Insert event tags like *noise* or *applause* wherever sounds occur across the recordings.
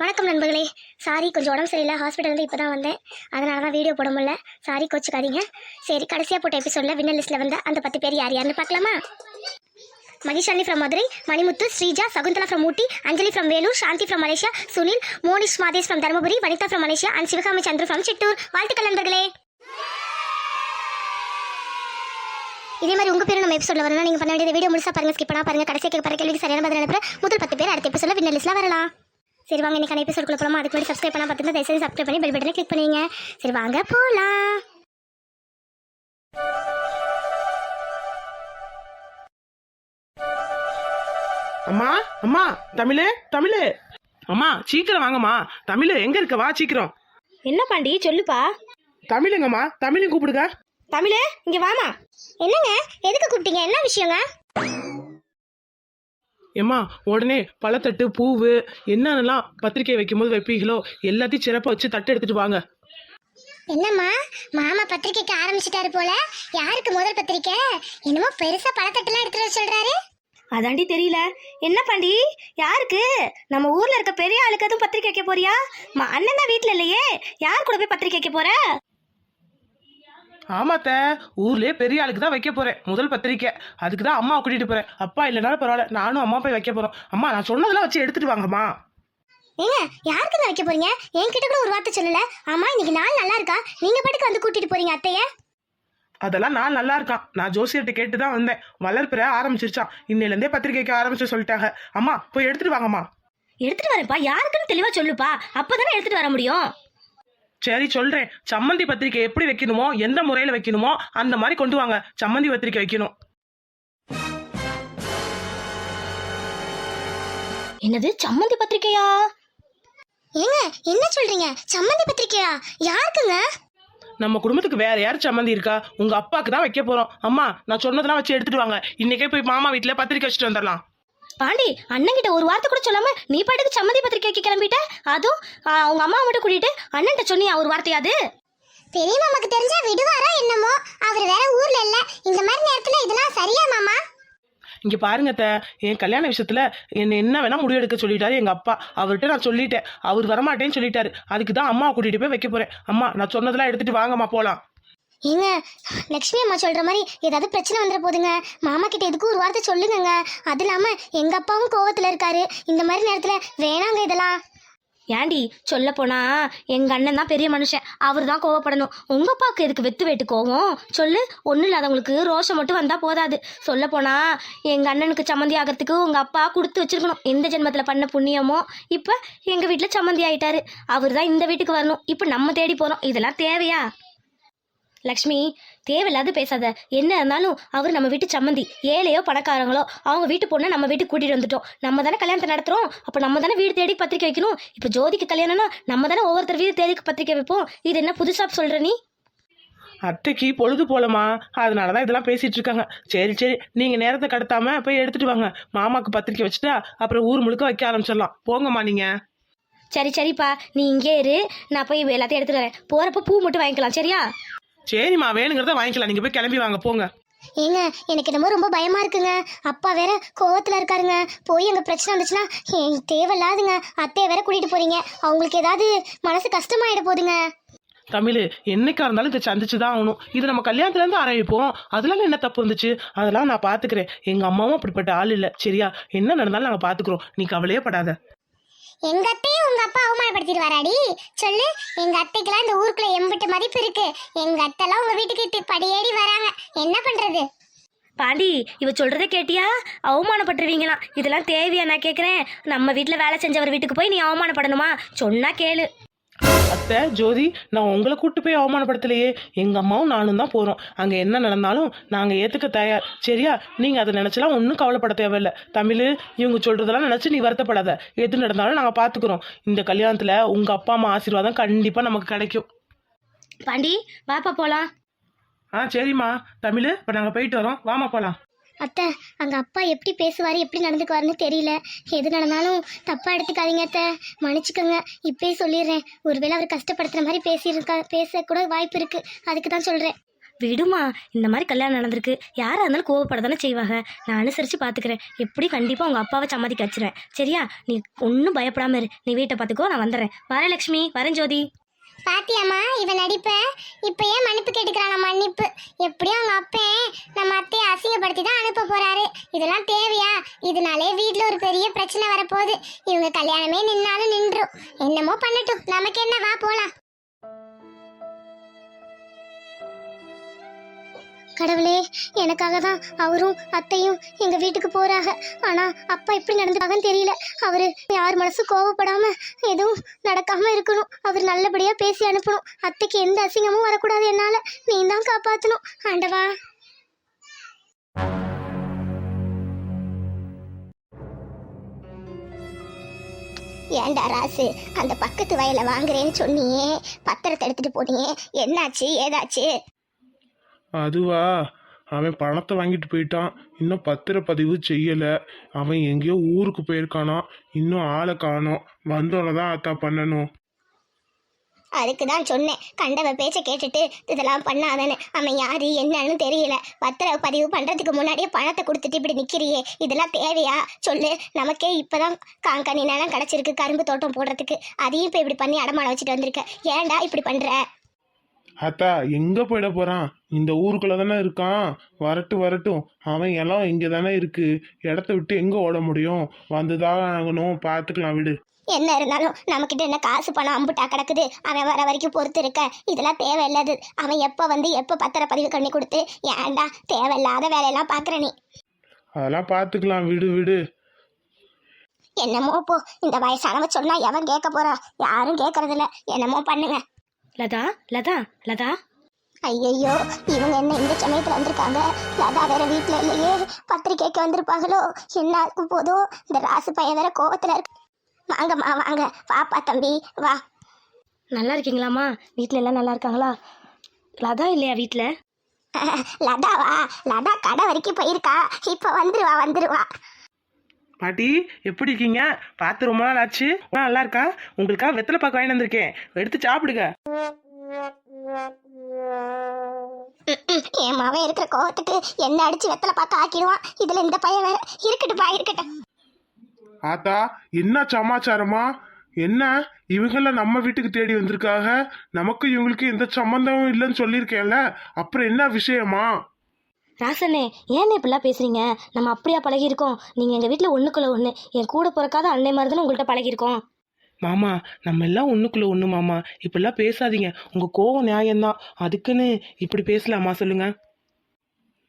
வணக்கம் நண்பர்களே. சாரி கொஞ்சம் உடம்பு சரியில்லை. ஹாஸ்பிட்டல் இப்போ தான் வந்தேன். அதனால தான் வீடியோ போட முடியல. சாரி கோச்சுக்காதீங்க. சரி கடைசியாக போட்ட எபிசோடில் வின்னர் லிஸ்ட்டில் வந்த அந்த பத்து பேர் யார் யாருன்னு பார்க்கலாமா? Mahishali from Madurai Manimuthu Sreeja Shakuntala from Ooty Anjali from Vellore Shanti from Malaysia Sunil Monish Madesh from Dharmapuri Vanitha from Malaysia and Sivakami Chandra from Chittoor. வாழ்த்துக்கள் நண்பர்களே. இதே மாதிரி உங்கள் பேரும் நம்ம எபிசோட வரணும் நீங்கள் பண்ண வேண்டிய வீடியோ முழுசா பாருங்க ஸ்கிப் பண்ணா பாருங்க. கடைசியாக கேட்க கேள்விக்கு சரியான பதில் அனுப்புற முதல் பத்து பேர் அடுத்த எபிசோட வின்னர் லிஸ்ட்டில் வரலாம். சரி வாங்க இன்னைக்கு எபிசோட் குள்ள போலாமா? அதுக்கு முன்னாடி சப்ஸ்கிரைப் பண்ணா பார்த்துட்டு தயவுசெய்து சப்ஸ்கிரைப் பண்ணி பெல் பட்டனை கிளிக் பண்ணுவீங்க சரி வாங்க போலாம். அம்மா அம்மா தமிழே தமிழே. அம்மா சீக்கிரம் வாங்கம்மா. தமிழே எங்க இருக்க? வா சீக்கிரம். என்ன பாண்டி சொல்லுப்பா. தமிழுங்கம்மா தமிழையும் கூப்பிடுங்க. தமிழே இங்க வாமா. என்னங்க எதுக்கு கூப்பிட்டீங்க? என்ன விஷயங்க? ஏம்மா உடனே பழத்தட்டு பூவு என்னென்னலாம் பத்திரிக்கை வைக்கும்போது வைப்பீங்களோ எல்லாத்தையும் சிறப்பாக வச்சு தட்டு எடுத்துட்டு வாங்க. என்னம்மா மாமா பத்திரிக்கைக்கு ஆரம்பிச்சிட்டாரு போல? யாருக்கு முதல் பத்திரிக்கை? என்னமோ பெருசா பழத்தட்டுலாம் எடுத்துட்டு வர சொல்றாரு. அதாண்டி தெரியல. என்ன பாண்டி? யாருக்கு? நம்ம ஊர்ல இருக்க பெரிய ஆளுக்கு எதுவும் பத்திரிக்கை வைக்க போறியா? ம- அண்ணன் தான் வீட்ல இல்லையே. யார் கூட போய் பத்திரிக்கை வைக்க போற? ஆமாத்த ஊர்லயே பெரிய ஆளுக்கு தான் வைக்க போறேன். முதல் பத்திரிக்கை. அதுக்கு தான் அம்மாவை கூட்டிட்டு போறேன். அப்பா இல்லைனாலும் பரவாயில்ல நானும் அம்மா போய் வைக்க போறோம். அம்மா நான் சொன்னதெல்லாம் வச்சு எடுத்துட்டு வாங்கம்மா. ஏங்க யாருக்குங்க வைக்க போறீங்க? என்கிட்ட கூட ஒரு வார்த்தை சொல்லல. ஆமா இன்னைக்கு நாள் நல்லா இருக்கா? நீங்க பாட்டுக்கு வந்து கூட்டிட்டு போறீங்க அத்தைய? அதெல்லாம் நான் நல்லா இருக்கான் நான் ஜோசியர்கிட்ட கேட்டு தான் வந்தேன். வளர்ப்பிற ஆரம்பிச்சிருச்சான் இன்னையிலேருந்தே பத்திரிக்கைக்கு ஆரம்பிச்சு சொல்லிட்டாங்க. அம்மா போய் எடுத்துட்டு வாங்கம்மா. எடுத்துட்டு வரேன்ப்பா. யாருக்குன்னு தெளிவா சொல்லுப்பா. அப்பதானே எடுத்துட்டு வர முடியும். சரி சொல்றேன். சம்மந்தி பத்திரிக்கை எப்படி வைக்கணுமோ எந்த முறையில வைக்கணுமோ அந்த மாதிரி கொண்டு வாங்க. சம்மந்தி பத்திரிக்கை வைக்கணும். என்னது சம்மந்தி பத்திரிக்கையா? ஏங்க என்ன சொல்றீங்க? சம்மந்தி பத்திரிக்கையா? யாருக்குங்க? நம்ம குடும்பத்துக்கு வேற யார் சம்மந்தி இருக்கா? உங்க அப்பாக்கு தான் வைக்க போறோம். அம்மா நான் சொன்னதெல்லாம் வச்சு எடுத்துட்டு வாங்க. இன்னைக்கே போய் மாமா வீட்டுல பத்திரிக்கை வச்சுட்டு வந்துடலாம் பாண்டி அண்ணன் கிட்ட ஒரு வார்த்தை கூட சொல்லாம நீ பாட்டுக்கு சம்மந்தி பத்திரிக்கைக்கு கிளம்பிட்ட? அதுவும் அவங்க அம்மா மட்டும் கூட்டிட்டு அண்ணன்ட்ட சொன்னியா ஒரு வார்த்தையாது பெரிய மாமாக்கு தெரிஞ்சா விடுவாரா என்னமோ? அவர் வேற ஊர்ல இல்ல. இந்த மாதிரி நேரத்துல இதெல்லாம் சரியா மாமா? இங்க பாருங்க அத்தை, என் கல்யாண விஷயத்துல என்ன என்ன வேணா முடிவெடுக்க சொல்லிட்டாரு எங்க அப்பா. அவர்கிட்ட நான் சொல்லிட்டேன். அவர் வரமாட்டேன்னு சொல்லிட்டாரு. அதுக்கு தான் அம்மா கூட்டிட்டு போய் வைக்க போறேன். அம்மா நான் சொன்னதெல்லாம் எடுத்துட்டு வாங்கம்மா போலாம். ஏங்க லக்ஷ்மி அம்மா சொல்கிற மாதிரி ஏதாவது பிரச்சனை வந்துட போதுங்க. மாமா கிட்ட எதுக்கும் ஒரு வார்த்தை சொல்லுங்கங்க. அது இல்லாமல் எங்கள் அப்பாவும் கோவத்தில் இருக்காரு. இந்த மாதிரி நேரத்தில் வேணாங்க இதெல்லாம். ஏண்டி சொல்ல போனா எங்க அண்ணன் தான் பெரிய மனுஷன். அவர் தான் கோவப்படணும். உங்க அப்பாவுக்கு எதுக்கு வெத்து வெட்டு கோவம்? சொல்லு ஒன்றும் இல்லாதவங்களுக்கு ரோஷம் மட்டும் வந்தா போதாது. சொல்ல போனா எங்க அண்ணனுக்கு சம்மந்தி ஆகிறதுக்கு உங்க அப்பா கொடுத்து வச்சிருக்கணும். எந்த ஜென்மத்தில் பண்ண புண்ணியமோ? இப்போ எங்க வீட்டில் சம்மந்தி ஆயிட்டாரு. அவர் தான் இந்த வீட்டுக்கு வரணும். இப்போ நம்ம தேடி போறோம். இதெல்லாம் தேவையா? லக்ஷ்மி தேவையில்லாத பேசாத. என்ன இருந்தாலும் அவர் நம்ம வீட்டு சம்மந்தி. ஏழையோ பணக்காரங்களோ அவங்க வீட்டு பொண்ணை நம்ம வீட்டுக்கு கூட்டிட்டு வந்துட்டோம். நம்ம தானே கல்யாணத்தை நடத்துறோம். அப்போ நம்ம தானே வீடு தேடி பத்திரிக்கை வைக்கணும். இப்போ ஜோதிக்கு கல்யாணம்னா நம்ம தானே ஒவ்வொருத்தர் வீடு தேடி பத்திரிக்கை வைப்போம். இது என்ன புதுசா சொல்ற நீ? அத்தைக்கு பொழுது போலமா அதனாலதான் இதெல்லாம் பேசிட்டு இருக்காங்க. சரி சரி. நீங்க நேரத்தை கடத்தாம போய் எடுத்துட்டு வாங்க. மாமாக்கு பத்திரிக்கை வச்சுட்டா அப்புறம் ஊர் முழுக்க வைக்க ஆரம்பிச்சிடலாம். போங்கம்மா நீங்க. சரி சரிப்பா. நீ இங்கே இரு. நான் போய் எல்லாத்தையும் எடுத்துட்டு வரேன். போறப்ப பூ மட்டும் வாங்கிக்கலாம். சரியா? சரிம்மா வேணுங்கிறத வாங்கிக்கலாம். நீங்க போய் கிளம்பி வாங்க போங்க. ஏங்க எனக்கு என்னமோ ரொம்ப பயமா இருக்குங்க. அப்பா வேற கோவத்துல இருக்காருங்க. போய் அங்க பிரச்சனை வந்துச்சுன்னா தேவையில்லாதுங்க. அத்தையை வேற கூட்டிட்டு போறீங்க. அவங்களுக்கு ஏதாவது மனசு கஷ்டமாயிட போகுதுங்க. தமிழ் என்னைக்கா இருந்தாலும் இதை சந்திச்சு தான் ஆகணும். இது நம்ம கல்யாணத்துல இருந்து ஆரம்பிப்போம் அதெல்லாம் என்ன தப்பு இருந்துச்சு அதெல்லாம் நான் பாத்துக்கிறேன். எங்க அம்மாவும் அப்படிப்பட்ட ஆள் இல்ல. சரியா? என்ன நடந்தாலும் நாங்க பாத்துக்கிறோம். நீ கவலையே படாத. எங்க அத்தையும் உங்க அப்பா அவமானப்படுத்திட்டு வராடி. சொல்லு எங்க அத்தைக்கெல்லாம் இந்த ஊருக்குள்ள எம்பிட்டு மதிப்பு இருக்கு. எங்க அத்தைலாம் உங்க வீட்டுக்கு தி- படியேறி வராங்க. என்ன பண்றது? பாண்டி இவ சொல்றதை கேட்டியா? அவமானப்பட்டுருவீங்களாம் இதெல்லாம் தேவையா? நான் கேட்குறேன் நம்ம வீட்டில் வேலை செஞ்சவர் வீட்டுக்கு போய் நீ அவமானப்படணுமா? சொன்னா கேளு. அத்தை ஜோதி நான் உங்களை கூட்டு போய் அவமானப்படுத்தலையே. எங்க அம்மாவும் நானும் தான் போறோம். அங்க என்ன நடந்தாலும் நாங்க ஏத்துக்க தயார். சரியா? நீங்க அதை நினைச்சலாம் ஒன்றும் கவலைப்பட தேவையில்ல. தமிழ் இவங்க சொல்றதெல்லாம் நினைச்சு நீ வருத்தப்படாத. எது நடந்தாலும் நாங்க பாத்துக்கிறோம். இந்த கல்யாணத்துல உங்க அப்பா அம்மா ஆசீர்வாதம் கண்டிப்பா நமக்கு கிடைக்கும். பாண்டி வாப்பா போலாம். ஆ சரிம்மா. தமிழ் இப்போ நாங்கள் போயிட்டு வரோம். வாமா போகலாம் அத்தை அங்கே அப்பா எப்படி பேசுவாரு எப்படி நடந்துக்குவாருன்னு தெரியல. எது நடந்தாலும் தப்பாக எடுத்துக்காதீங்க அத்தை. மன்னிச்சுக்கோங்க. இப்பயே சொல்லிடுறேன். ஒருவேளை அவர் கஷ்டப்படுத்துகிற மாதிரி பேசியிருக்கா பேசக்கூட வாய்ப்பு இருக்குது அதுக்கு தான் சொல்கிறேன் விடுமா இந்த மாதிரி கல்யாணம் நடந்திருக்கு. யாராக இருந்தாலும் கோவப்பட தானே செய்வாங்க. நான் அனுசரித்து பார்த்துக்கிறேன் எப்படி கண்டிப்பாக உங்கள் அப்பாவை சம்மதிக்க வச்சுறேன் சரியா? நீ ஒன்றும் பயப்படாமல் இரு. நீ வீட்டை பார்த்துக்கோ நான் வந்துடுறேன். வரேன் லக்ஷ்மி. வரேன் ஜோதி. பாத்தியாமா இவன் நடிப்ப? இப்ப ஏன் மன்னிப்பு கேட்டுக்கிறான் மன்னிப்பு? எப்படியும் அவங்க அப்பே நம்ம அத்தையை அசிங்கப்படுத்தி தான் அனுப்ப போறாரு. இதெல்லாம் தேவையா? இதனாலே வீட்டில் ஒரு பெரிய பிரச்சனை வரப்போகுது. இவங்க கல்யாணமே நின்னாலும் நின்றும். என்னமோ பண்ணட்டும். நமக்கு என்ன? வா போலாம். கடவுளே எனக்காக தான் அவரும் அத்தையும் எங்க வீட்டுக்கு போறாங்க. ஆனா அப்பா எப்படி நடந்துக்காகன்னு தெரியல. அவரு யார் மனசு கோவப்படாம எதுவும் நடக்காம இருக்கணும். அவர் நல்லபடியா பேசி அனுப்பணும். அத்தைக்கு எந்த அசிங்கமும் வரக்கூடாது என்னால. நீ தான் காப்பாத்தணும். ஆண்டவா. ஏண்டா ராசு அந்த பக்கத்து வயலை வாங்குறேன்னு சொன்னியே. பத்திரத்தை எடுத்துட்டு போனியே. என்னாச்சு ஏதாச்சு? அதுவா? அவன் பணத்தை வாங்கிட்டு போயிட்டான். இன்னும் பத்திரப்பதிவு செய்யலை. அவன் எங்கேயோ ஊருக்கு போயிருக்கானா. இன்னும் ஆளை காணோம். வந்தோடனே தான் அத்தா பண்ணணும். அதுக்கு தான் சொன்னேன். கண்டவ பேச்ச கேட்டுட்டு இதெல்லாம் பண்ணாதானே அவன் யாரு என்னன்னு தெரியல. பத்திர பதிவு பண்றதுக்கு முன்னாடியே பணத்தை கொடுத்துட்டு இப்படி நிக்கிறியே. இதெல்லாம் தேவையா? சொல்லு. நமக்கே இப்பதான் காங்கனி நிலம் கிடைச்சிருக்கு கரும்பு தோட்டம் போடுறதுக்கு. அதையும் இப்ப இப்படி பண்ணி அடமானம் வச்சுட்டு வந்திருக்க. ஏன்டா இப்படி பண்ற? அத்தா எங்க போயிட போறான்? இந்த ஊருக்குள்ள தானே இருக்கான். வரட்டும் வரட்டும். அவன் எல்லாம் இங்க தானே இருக்கு. இடத்த விட்டு எங்க ஓட முடியும்? வந்துதான் ஆகணும். பார்த்துக்கலாம் விடு. என்ன இருந்தாலும் நம்மக்கிட்ட என்ன காசு பணம் அம்புட்டா கிடக்குது? அவன் வர வரைக்கும் பொறுத்து இருக்க. இதெல்லாம் தேவையில்லாது அவன் எப்போ வந்து எப்போ பத்திரப்பதிவு பண்ணி கொடுத்து ஏன்டா தேவையில்லாத வேலையெல்லாம் பார்க்குற நீ? அதெல்லாம் பார்த்துக்கலாம் விடு விடு. என்னமோ போ. இந்த வயசானவ சொன்னா எவன் கேட்க போறா? யாரும் கேட்கறதில்ல. என்னமோ பண்ணுங்க. லதா லதா லதா. ஐயையோ இவங்க என்ன இந்த சமயத்துல வந்திருக்காங்க? லதா வேற வீட்ல இல்லையே? பத்திரிக்கைக்கு வந்திருப்பாங்களோ? என்ன இருக்கும் போதோ? இந்த ராசு பையன் வேற கோவத்துல இருக்கு. வாங்கம்மா வாங்க. வாப்பா தம்பி. வா. நல்லா இருக்கீங்களாம்மா? வீட்டில் எல்லாம் நல்லா இருக்காங்களா? லதா இல்லையா வீட்டில் *laughs* லதாவா? லதா கடை வரைக்கும் போயிருக்கா. இப்ப வந்துருவா வந்துருவா. பாட்டி எப்படி இருக்கீங்க? பார்த்து ரொம்ப நாள் ஆச்சு. ஆ, நல்லா இருக்கா? உங்களுக்காக வெத்தலை பாக்கு வாங்கிட்டு வந்திருக்கேன். எடுத்து சாப்பிடுங்க. என் மாவன் இருக்கிற கோவத்துக்கு என்ன அடிச்சு வெத்தலை பார்க்க ஆக்கிடுவான். இதுல இந்த பையன் வேற இருக்கட்டும்பா இருக்கட்டும். ஆத்தா என்ன சமாச்சாரமா? என்ன? இவங்கள நம்ம வீட்டுக்கு தேடி வந்திருக்காக? நமக்கு இவங்களுக்கு எந்த சம்பந்தமும் இல்லைன்னு சொல்லியிருக்கேன்ல. அப்புறம் என்ன விஷயமா? ராசண்ணே ஏன்னு இப்படிலாம் பேசுறீங்க? நம்ம அப்படியா பழகியிருக்கோம். நீங்கள் எங்கள் வீட்டில் ஒன்றுக்குள்ள ஒன்று என் கூட பிறக்காத அன்னை மாதிரி தானே உங்கள்கிட்ட பழகியிருக்கோம். மாமா நம்ம எல்லாம் ஒண்ணுக்குள்ள ஒண்ணு மாமா. இப்படிலாம் பேசாதீங்க. உங்க கோவம் நியாயம்தான். அதுக்குன்னு இப்படி பேசலாமா சொல்லுங்க?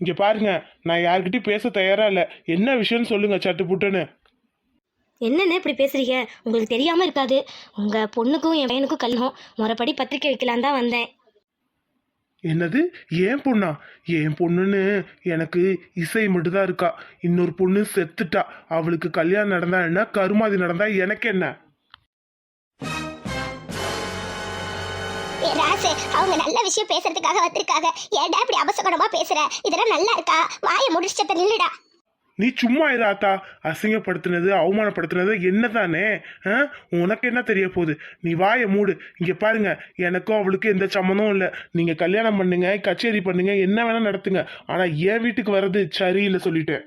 இங்க பாருங்க நான் யார்கிட்டயும் பேச தயாரா இல்ல. என்ன விஷயம்னு சொல்லுங்க சட்டு புட்டுன்னு என்னண்ணே இப்படி பேசுறீங்க? உங்களுக்கு தெரியாமல் இருக்காது. உங்கள் பொண்ணுக்கும் என் பையனுக்கும் கல்யாணம். முறைப்படி பத்திரிக்கை வைக்கலான் தான் வந்தேன். என்னது? ஏன் பொண்ணா? என் பொண்ணுன்னு எனக்கு இசை மட்டும்தான் இருக்கா. இன்னொரு பொண்ணு செத்துட்டா. அவளுக்கு கல்யாணம் நடந்தா என்ன? கருமாதி நடந்தா எனக்கு என்ன? ஏ ராசு அவங்க நல்ல விஷயம் பேசுறதுக்காக வந்திருக்காங்க. ஏடா இப்படி அபசகுணமா பேசுற? இதெல்லாம் நல்லா இருக்கா? வாயை முடிச்சத நில்லுடா. நீ சும்மா இராத்தா அசிங்கப்படுத்தினது அவமானப்படுத்தினது என்னதானே? ஆ? உனக்கு என்ன தெரிய போகுது? நீ வாயை மூடு. இங்க பாருங்க எனக்கும் அவளுக்கும் எந்த சம்மந்தமும் இல்லை. நீங்க கல்யாணம் பண்ணுங்க கச்சேரி பண்ணுங்க என்ன வேணா நடத்துங்க. ஆனா என் வீட்டுக்கு வர்றது சரியில்லை சொல்லிட்டேன்.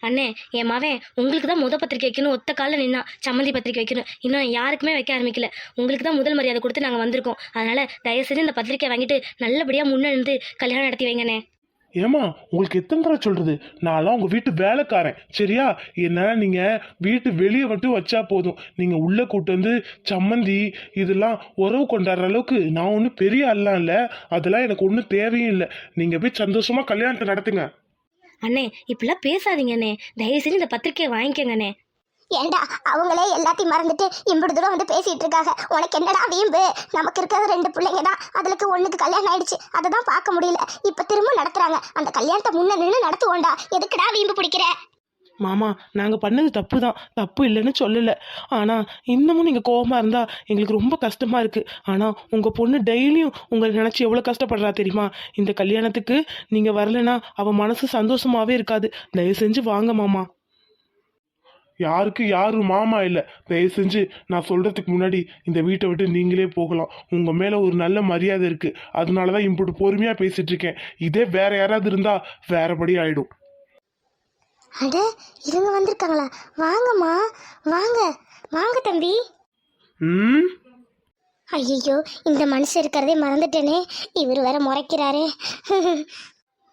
அண்ணே என் மவன் உங்களுக்கு தான் முத பத்திரிக்கை வைக்கணும் ஒத்த காலில் நின்னா சம்மந்தி பத்திரிக்கை வைக்கணும். இன்னும் யாருக்குமே வைக்க ஆரம்பிக்கல. உங்களுக்கு தான் முதல் மரியாதை கொடுத்து நாங்கள் வந்திருக்கோம். அதனால தயவு செஞ்சு இந்த பத்திரிக்கை வாங்கிட்டு நல்லபடியாக முன்னெழுந்து கல்யாணம் நடத்தி வைங்கண்ணே. ஏமா உங்களுக்கு எத்தனை தடவை சொல்றது? நான்லாம் உங்க வீட்டு வேலைக்காரன். சரியா? என்ன நீங்க வீட்டு வெளியே மட்டும் வச்சா போதும். நீங்க உள்ள கூட்டு வந்து சம்மந்தி இதெல்லாம் உறவு கொண்டாடுற அளவுக்கு நான் ஒன்றும் பெரிய ஆள்லாம் இல்லை. அதெல்லாம் எனக்கு ஒன்றும் தேவையும் இல்லை. நீங்க போய் சந்தோஷமா கல்யாணத்தை நடத்துங்க. அண்ணே இப்படிலாம் பேசாதீங்கண்ணே. தயவு செஞ்சு இந்த பத்திரிக்கையை வாங்கிக்கோங்கண்ணே. ஏண்டா அவங்களே எல்லாத்தையும் மறந்துட்டு இம்பிடு தூரம் வந்து பேசிட்டு இருக்காங்க உனக்கு என்னடா வீம்பு? நமக்கு இருக்கிறது ரெண்டு பிள்ளைங்க தான் அதுக்கு ஒண்ணுக்கு கல்யாணம் ஆயிடுச்சு. அதை தான் பார்க்க முடியல. இப்ப திரும்ப நடத்துறாங்க. அந்த கல்யாணத்தை முன்ன நின்று நடத்துவோண்டா எதுக்குடா வீம்பு பிடிக்கிற? மாமா நாங்கள் பண்ணது தப்பு தான் தப்பு இல்லைன்னு சொல்லலை. ஆனால் இன்னமும் நீங்கள் கோபமாக இருந்தால் எங்களுக்கு ரொம்ப கஷ்டமாக இருக்குது ஆனால் உங்கள் பொண்ணு டெய்லியும் உங்களை நினச்சி எவ்வளோ கஷ்டப்படுறா தெரியுமா? இந்த கல்யாணத்துக்கு நீங்கள் வரலைன்னா அவள் மனசு சந்தோஷமாகவே இருக்காது. தயவு செஞ்சு வாங்க மாமா. யாருக்கு யாரும் மாமா இல்லை. தயவு செஞ்சு நான் சொல்கிறதுக்கு முன்னாடி இந்த வீட்டை விட்டு நீங்களே போகலாம். உங்கள் மேலே ஒரு நல்ல மரியாதை இருக்குது அதனாலதான் இம்புட்டு பொறுமையா பொறுமையாக பேசிகிட்ருக்கேன் இதே வேறு யாராவது இருந்தால் வேறபடி ஆகிடும் அட இவங்க வந்திருக்காங்களா? வாங்கம்மா. வாங்க. வாங்க தம்பி. ம்? ஐயோ இந்த மனுஷன் இருக்கிறதே மறந்துட்டேனே. இவர் வேற முறைக்கிறாரே.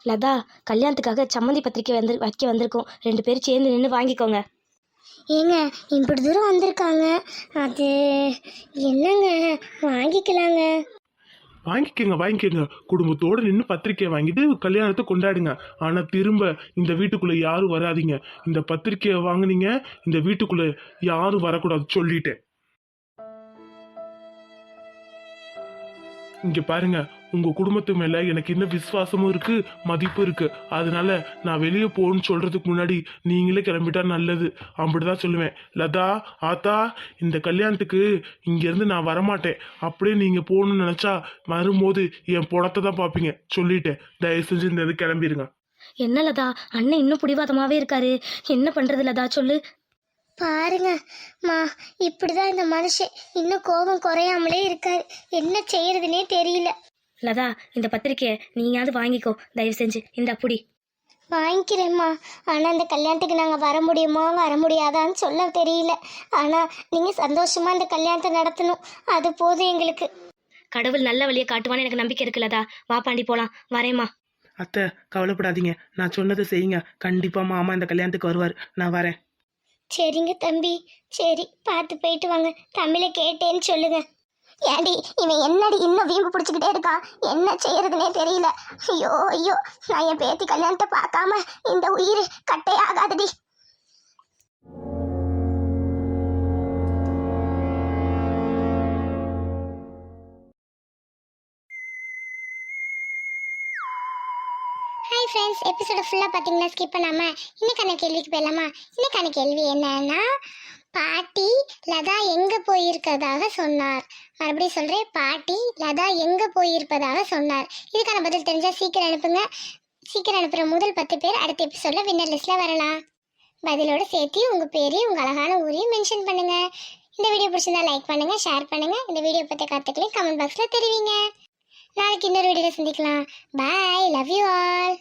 லதா கல்யாணத்துக்காக சம்மந்தி பத்திரிக்கை வந்து வைக்க வந்திருக்கோம். ரெண்டு பேரும் சேர்ந்து நின்று வாங்கிக்கோங்க. ஏங்க இப்படி தூரம் வந்திருக்காங்க. அது என்னங்க? வாங்கிக்கலாங்க. வாங்கிக்கோங்க வாங்கிக்கோங்க. குடும்பத்தோடு நின்று பத்திரிக்கை வாங்கிட்டு கல்யாணத்தை கொண்டாடுங்க. ஆனால் திரும்ப இந்த வீட்டுக்குள்ளே யாரும் வராதீங்க. இந்த பத்திரிக்கையை வாங்கினீங்க இந்த வீட்டுக்குள்ளே யாரும் வரக்கூடாது சொல்லிட்டேன். இங்கே பாருங்க உங்க குடும்பத்து மேல எனக்கு இன்னும் விசுவாசமும் இருக்கு மதிப்பு இருக்கு. அதனால நான் வெளியே போகணும்னு சொல்றதுக்கு முன்னாடி நீங்களே கிளம்பிட்டா நல்லது. அப்படிதான் சொல்லுவேன். லதா ஆத்தா இந்த கல்யாணத்துக்கு இங்க இருந்து நான் வரமாட்டேன். அப்படியே நீங்க போகணும்னு நினைச்சா வரும்போது என் பணத்தை தான் பார்ப்பீங்க. சொல்லிட்டேன். தயவு செஞ்சு இந்த இது கிளம்பிடுங்க என்ன லதா? அண்ணன் இன்னும் பிடிவாதமாவே இருக்காரு. என்ன பண்றது லதா? சொல்லு. பாருங்க மா இப்படிதான் இந்த மனுஷன் இன்னும் கோபம் குறையாமலே இருக்காரு. என்ன செய்யறதுனே தெரியல. லதா இந்த பத்திரிக்கையை நீயாவது வாங்கிக்கோ. தயவு செஞ்சு இந்த புடி. வாங்கிக்கிறேம்மா. ஆனால் இந்த கல்யாணத்துக்கு நாங்கள் வர முடியுமா வர முடியாதான்னு சொல்ல தெரியல. ஆனால் நீங்கள் சந்தோஷமாக இந்த கல்யாணத்தை நடத்தணும். அது போதும் எங்களுக்கு. கடவுள் நல்ல வழியை காட்டுவான்னு எனக்கு நம்பிக்கை இருக்கு லதா. வா பாண்டி போலாம். வரேம்மா. அத்தை கவலைப்படாதீங்க. நான் சொன்னதை செய்யுங்க. கண்டிப்பா மாமா இந்த கல்யாணத்துக்கு வருவார். நான் வரேன். சரிங்க தம்பி. சரி பார்த்து போயிட்டு வாங்க. தமிழை கேட்டேன்னு சொல்லுங்க. ஏடி இவன் என்னடி இன்னும் வீம்பு பிடிச்சிக்கிட்டே இருக்கான் என்ன செய்யறதுனே தெரியல. ஐயோ ஐயோ நான் என் பேத்தி கல்யாணத்தை பார்க்காம இந்த உயிர் கட்டே ஆகாதடி. ஹாய் ஃப்ரெண்ட்ஸ் எபிசோட ஃபுல்லாக பார்த்தீங்கன்னா ஸ்கிப் பண்ணாமல் இன்னைக்கான கேள்விக்கு போயிடலாமா? இன்னைக்கான கேள்வி என்னன்னா பாட்டி லதா எங்கே போயிருக்கதாக சொன்னார். மறுபடியும் சொல்கிறேன் பாட்டி லதா எங்கே போயிருப்பதாக சொன்னார். இதுக்கான பதில் தெரிஞ்சால் சீக்கிரம் அனுப்புங்க. சீக்கிரம் அனுப்புற முதல் பத்து பேர் அடுத்த சொல்ல வின்னர் லிஸ்ட்டில் வரலாம். பதிலோட சேர்த்து உங்கள் பேரையும் உங்கள் அழகான ஊரையும் மென்ஷன் பண்ணுங்கள் இந்த வீடியோ பிடிச்சிருந்தா லைக் பண்ணுங்கள் ஷேர் பண்ணுங்கள் இந்த வீடியோ பற்றி கற்றுக்கலையும் கமெண்ட் பாக்ஸ்ல தெரிவிங்க. நாளைக்கு இன்னொரு வீடியோவில் சந்திக்கலாம். Bye love you all